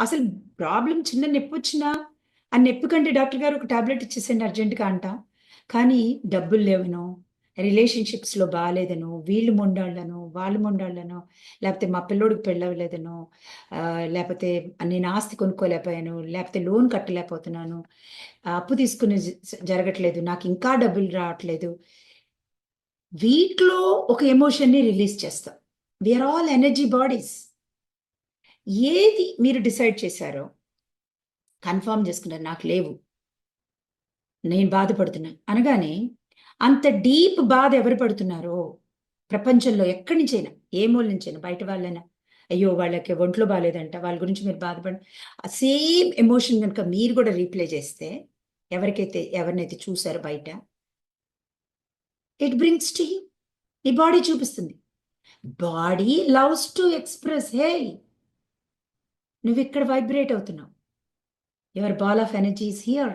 అసలు ప్రాబ్లం చిన్న నొప్పి వచ్చినా ఆ నొప్పి కంటే డాక్టర్ గారు ఒక టాబ్లెట్ ఇచ్చేసండి అర్జెంట్గా అంటాం. కానీ డబ్బులు లేవనో రిలేషన్షిప్స్లో బాగాలేదనో వీళ్ళు మొండాళ్ళనో వాళ్ళు మొండాళ్ళనో లేకపోతే మా పిల్లోడికి పెళ్ళవలేదనో లేకపోతే నేను ఆస్తి కొనుక్కోలేకపోయాను లేకపోతే లోన్ కట్టలేకపోతున్నాను అప్పు తీసుకుని జ- జరగట్లేదు నాకు ఇంకా డబ్బులు రావట్లేదు. వీటిలో ఒక ఎమోషన్ని రిలీజ్ చేస్తాం. We're all energy bodies. ఏది మీరు డిసైడ్ చేశారో కన్ఫర్మ్ చేసుకున్నారు నాకు లేవు. నేను బాధపడుతున్నా. అనగానే అంత డీప్ బాధ ఎవరు పడుతున్నారో ప్రపంచంలో ఎక్కడి నుంచైనా ఏ మూల నుంచైనా బయట వాళ్ళైనా అయ్యో వాళ్ళకి ఒంట్లో బాగాలేదంట వాళ్ళ గురించి మీరు బాధపడి ఆ సేమ్ ఎమోషన్ కనుక మీరు కూడా రీప్లే చేస్తే ఎవరికైతే ఎవరినైతే చూసారో బయట ఇట్ బ్రింగ్స్ టు ఈ నీ బాడీ చూపిస్తుంది. Body loves to express hey! నువ్వు ఇక్కడ వైబ్రేట్ అవుతున్నావు. Your ball of energy is here